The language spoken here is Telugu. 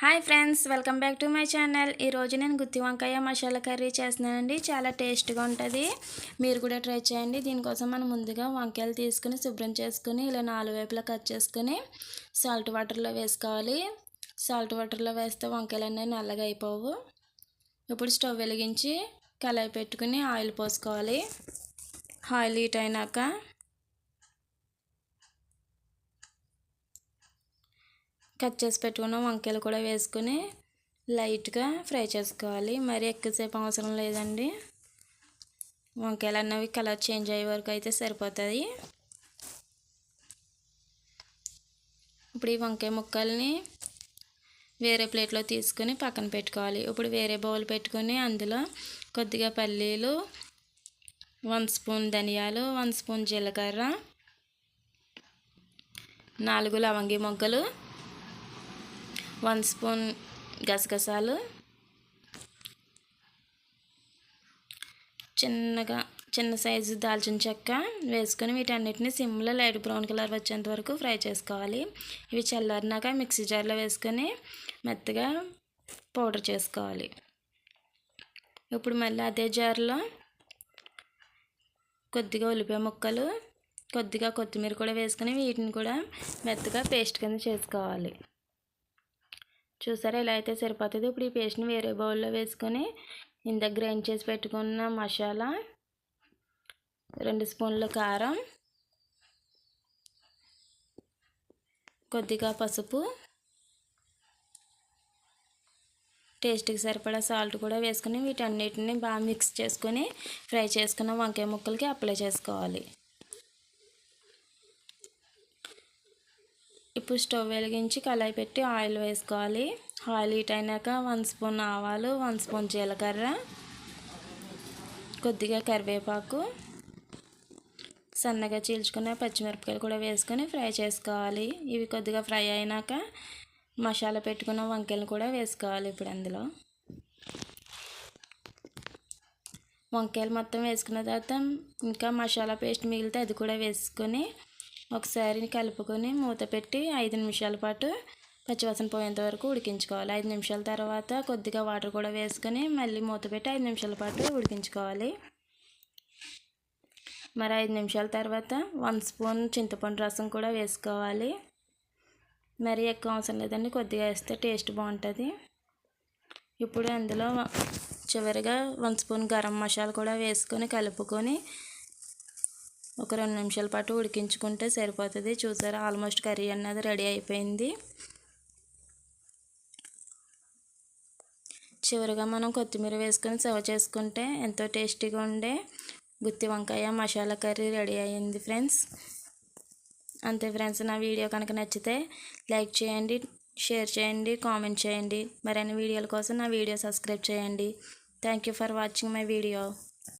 Hi friends welcome back to my channel. ఈరోజు నేను గుత్తి వంకాయ మసాలా కర్రీ చేస్తున్నానండి. చాలా టేస్ట్గా ఉంటుంది. మీరు కూడా ట్రై చేయండి. దీనికోసం మనం ముందుగా వంకాయలు తీసుకుని శుభ్రం చేసుకుని ఇలా నాలుగు వైపులా కట్ చేసుకుని సాల్ట్ వాటర్లో వేసుకోవాలి. సాల్ట్ వాటర్లో వేస్తే వంకాయలు అనేవి నల్లగా అయిపోవు. ఇప్పుడు స్టవ్ వెలిగించి కళాయి పెట్టుకుని ఆయిల్ పోసుకోవాలి. ఆయిల్ హీట్ అయినాక కట్ చేసి పెట్టుకున్న వంకాయలు కూడా వేసుకుని లైట్గా ఫ్రై చేసుకోవాలి. మరి ఎక్కువసేపు అవసరం లేదండి. వంకాయలు అన్నవి కలర్ చేంజ్ అయ్యే వరకు అయితే సరిపోతుంది ఇప్పుడు ఈ వంకాయ ముక్కల్ని వేరే ప్లేట్లో తీసుకుని పక్కన పెట్టుకోవాలి. ఇప్పుడు వేరే బౌల్ పెట్టుకొని అందులో కొద్దిగా పల్లీలు వన్ స్పూన్ ధనియాలు వన్ స్పూన్ జీలకర్ర నాలుగు లవంగి మొగ్గలు వన్ స్పూన్ గసగసాలు. చిన్నగా చిన్న సైజు దాల్చిన చెక్క వేసుకొని వీటన్నిటిని సిమ్లో లైట్ బ్రౌన్ కలర్ వచ్చేంత వరకు ఫ్రై చేసుకోవాలి. ఇవి చల్లారినాక మిక్సీ జార్లో వేసుకొని మెత్తగా పౌడర్ చేసుకోవాలి. ఇప్పుడు మళ్ళీ అదే జార్లో కొద్దిగా ఉల్లిపాయ ముక్కలు కొద్దిగా కొత్తిమీర కూడా వేసుకొని వీటిని కూడా మెత్తగా పేస్ట్ కింద చేసుకోవాలి. చూసారా ఇలా అయితే సరిపోతుంది. ఇప్పుడు ఈ పేస్ట్ని వేరే బౌల్లో వేసుకొని ఇంత గ్రైండ్ చేసి పెట్టుకున్న మసాలా రెండు స్పూన్ల కారం కొద్దిగా పసుపు టేస్ట్కి సరిపడా సాల్ట్ కూడా వేసుకుని వీటన్నిటిని బాగా మిక్స్ చేసుకొని ఫ్రై చేసుకున్న వంకాయ ముక్కలకి అప్లై చేసుకోవాలి. ఇప్పుడు స్టవ్ వెలిగించి కళాయి పెట్టి ఆయిల్ వేసుకోవాలి. ఆయిల్ హీట్ అయినాక వన్ స్పూన్ ఆవాలు వన్ స్పూన్ జీలకర్ర కొద్దిగా కరివేపాకు సన్నగా చీల్చుకున్న పచ్చిమిరపకాయలు కూడా వేసుకొని ఫ్రై చేసుకోవాలి. ఇవి కొద్దిగా ఫ్రై అయినాక మసాలా పెట్టుకున్న వంకాయలు కూడా వేసుకోవాలి ఇప్పుడు అందులో. వంకాయలు మొత్తం వేసుకున్న తర్వాత ఇంకా మసాలా పేస్ట్ మిగిలితే అది కూడా వేసుకొని ఒకసారి కలుపుకొని మూత పెట్టి ఐదు నిమిషాల పాటు పచ్చివాసన పోయేంత వరకు ఉడికించుకోవాలి. ఐదు నిమిషాల తర్వాత కొద్దిగా వాటర్ కూడా వేసుకొని మళ్ళీ మూత పెట్టి ఐదు నిమిషాల పాటు ఉడికించుకోవాలి. మరి ఐదు నిమిషాల తర్వాత వన్ స్పూన్ చింతపండు రసం కూడా వేసుకోవాలి. మరి ఎక్కువ అవసరం లేదండి కొద్దిగా వేస్తే టేస్ట్ బాగుంటుంది. ఇప్పుడు అందులో చివరిగా వన్ స్పూన్ గరం మసాలా కూడా వేసుకొని కలుపుకొని ఒక రెండు నిమిషాల పాటు ఉడికించుకుంటే సరిపోతుంది. చూసారా? ఆల్మోస్ట్ కర్రీ అన్నది రెడీ అయిపోయింది. చివరిగా మనం కొత్తిమీర వేసుకొని సర్వ్ చేసుకుంటే ఎంతో టేస్టీగా ఉండే గుత్తి వంకాయ మసాలా కర్రీ రెడీ అయ్యింది ఫ్రెండ్స్. అంతే ఫ్రెండ్స్ నా వీడియో కనుక నచ్చితే లైక్ చేయండి షేర్ చేయండి కామెంట్ చేయండి. మరిన్ని వీడియోల కోసం నా వీడియో సబ్స్క్రైబ్ చేయండి. Thank for watching my video.